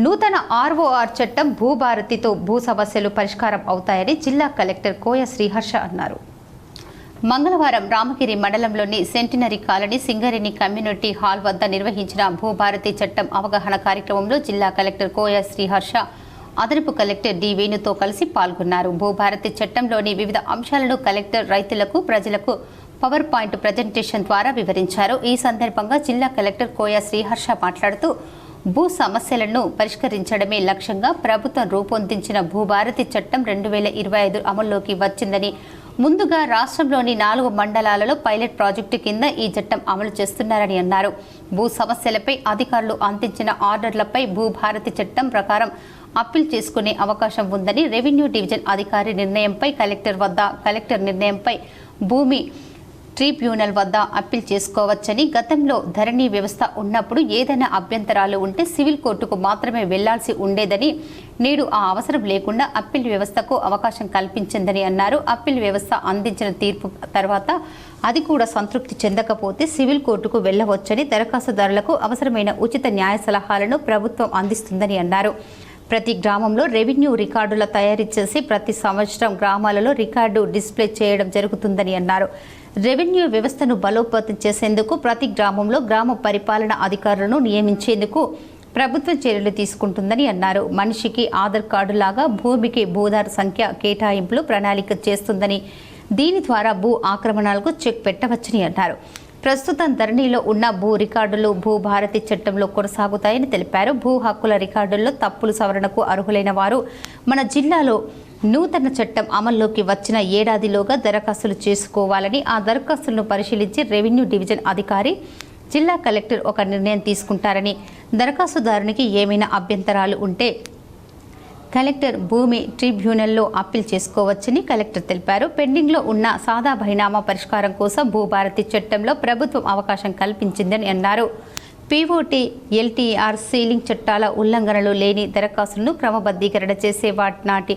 నూతన ఆర్ఓఆర్ చట్టం భూభారతితో భూ సమస్యలు పరిష్కారం అవుతాయని జిల్లా కలెక్టర్ కోయ శ్రీహర్ష అన్నారు. మంగళవారం రామగిరి మండలంలోని centenary colony Singareni community hall వద్ద నిర్వహించిన భూభారతి చట్టం అవగాహన కార్యక్రమంలో జిల్లా కలెక్టర్ కోయ శ్రీహర్ష అదనపు కలెక్టర్ డి వేణుతో కలిసి పాల్గొన్నారు. భూభారతి చట్టంలోని వివిధ అంశాలను కలెక్టర్ రైతులకు ప్రజలకు పవర్ పాయింట్ ప్రజెంటేషన్ ద్వారా వివరించారు. ఈ సందర్భంగా జిల్లా కలెక్టర్ కోయ శ్రీహర్ష మాట్లాడుతూ భూ సమస్యలను పరిష్కరించడమే లక్ష్యంగా ప్రభుత్వం రూపొందించిన భూభారతి చట్టం రెండు వేల ఇరవై ఐదు అమల్లోకి వచ్చిందని. ముందుగా రాష్ట్రంలోని నాలుగు మండలాలలో పైలట్ ప్రాజెక్టు కింద ఈ చట్టం అమలు చేస్తున్నారని అన్నారు. భూ సమస్యలపై అధికారులు అందించిన ఆర్డర్లపై భూభారతి చట్టం ప్రకారం అప్పీల్ చేసుకునే అవకాశం ఉందని రెవెన్యూ డివిజన్ అధికారి నిర్ణయంపై కలెక్టర్ వద్ద కలెక్టర్ నిర్ణయంపై భూమి ట్రిబ్యునల్ వద్ద అప్పీల్ చేసుకోవచ్చని గతంలో ధరణి వ్యవస్థ ఉన్నప్పుడు ఏదైనా అభ్యంతరాలు ఉంటే సివిల్ కోర్టుకు మాత్రమే వెళ్ళాల్సి ఉండేదని నేడు ఆ అవసరం లేకుండా అప్పీల్ వ్యవస్థకు అవకాశం కల్పించిందని అన్నారు. అప్పీల్ వ్యవస్థ అందించిన తీర్పు తర్వాత అది కూడా సంతృప్తి చెందకపోతే సివిల్ కోర్టుకు వెళ్ళవచ్చని దరఖాస్తుదారులకు అవసరమైన ఉచిత న్యాయ సలహాలను ప్రభుత్వం అందిస్తుందని అన్నారు. ప్రతి గ్రామంలో రెవెన్యూ రికార్డుల తయారీ చేసి ప్రతి సంవత్సరం గ్రామాలలో రికార్డు డిస్ప్లే చేయడం జరుగుతుందని అన్నారు. రెవెన్యూ వ్యవస్థను బలోపేతం చేసేందుకు ప్రతి గ్రామంలో గ్రామ పరిపాలన అధికారులను నియమించేందుకు ప్రభుత్వం చర్యలు తీసుకుంటుందని అన్నారు. మనిషికి ఆధార్ కార్డు లాగా భూమికి భూధార్ సంఖ్య కేటాయింపులు ప్రణాళిక చేస్తుందని దీని ద్వారా భూ ఆక్రమణలకు చెక్ పెట్టవచ్చని అన్నారు. ప్రస్తుతం ధరణిలో ఉన్న భూ రికార్డులు భూభారతి చట్టంలో కొనసాగుతాయని తెలిపారు. భూ హక్కుల రికార్డుల్లో తప్పులు సవరణకు అర్హులైన వారు మన జిల్లాలో నూతన చట్టం అమల్లోకి వచ్చిన ఏడాదిలోగా దరఖాస్తులు చేసుకోవాలని ఆ దరఖాస్తులను పరిశీలించి రెవెన్యూ డివిజన్ అధికారి జిల్లా కలెక్టర్ ఒక నిర్ణయం తీసుకుంటారని దరఖాస్తుదారునికి ఏమైనా అభ్యంతరాలు ఉంటే కలెక్టర్ భూమి ట్రిబ్యునల్లో అప్పీల్ చేసుకోవచ్చని కలెక్టర్ తెలిపారు. పెండింగ్లో ఉన్న సాదా బహినామా పరిష్కారం కోసం భూభారతి చట్టంలో ప్రభుత్వం అవకాశం కల్పించిందని అన్నారు. పీఓటీ ఎల్టీఆర్ సీలింగ్ చట్టాల ఉల్లంఘనలు లేని దరఖాస్తులను క్రమబద్ధీకరణ చేసే వాటి నాటి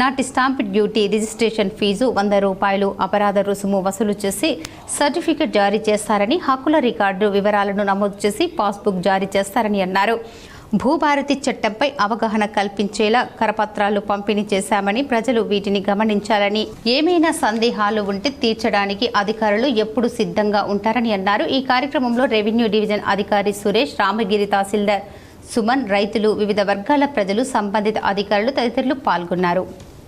నాటి స్టాంప్ డ్యూటీ రిజిస్ట్రేషన్ ఫీజు వంద రూపాయలు. అపరాధ రుసుము వసూలు చేసి సర్టిఫికెట్ జారీ చేస్తారని హక్కుల రికార్డు వివరాలను నమోదు చేసి పాస్బుక్ జారీ చేస్తారని అన్నారు. భూభారతి చట్టంపై అవగాహన కల్పించేలా కరపత్రాలు పంపిణీ చేశామని ప్రజలు వీటిని గమనించాలని. ఏమైనా సందేహాలు ఉంటే తీర్చడానికి అధికారులు ఎప్పుడు సిద్ధంగా ఉంటారని అన్నారు. ఈ కార్యక్రమంలో రెవెన్యూ డివిజన్ అధికారి సురేష్ రామగిరి తహసీల్దార్ సుమన్ రైతులు వివిధ వర్గాల ప్రజలు సంబంధిత అధికారులు తదితరులు పాల్గొన్నారు.